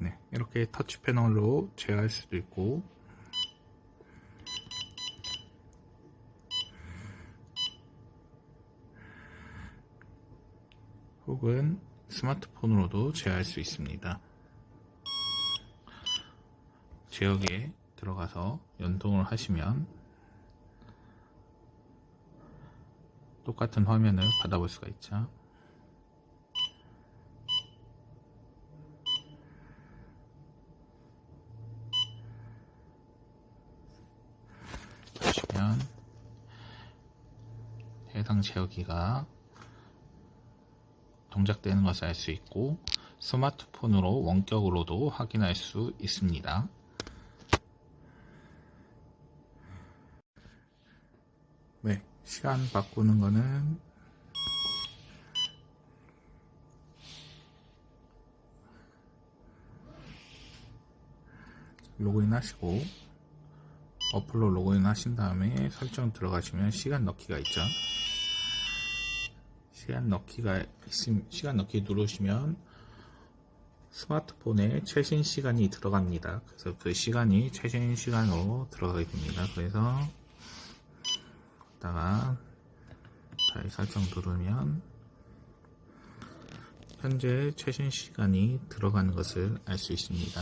네, 이렇게 터치 패널로 제어할 수도 있고 혹은 스마트폰으로도 제어할 수 있습니다. 제어기에 들어가서 연동을 하시면 똑같은 화면을 받아볼 수가 있죠. 보시면 해당 제어기가 동작되는 것을 알 수 있고 스마트폰으로 원격으로도 확인할 수 있습니다. 네, 시간 바꾸는 거는 로그인 하시고 어플로 로그인 하신 다음에 설정 들어가시면 시간 넣기가 있죠. 시간 넣기가 있음, 시간 넣기 누르시면 스마트폰에 최신 시간이 들어갑니다. 그래서 그 시간이 최신 시간으로 들어가게 됩니다. 그래서 다가 다시 설정 누르면 현재 최신 시간이 들어가는 것을 알 수 있습니다.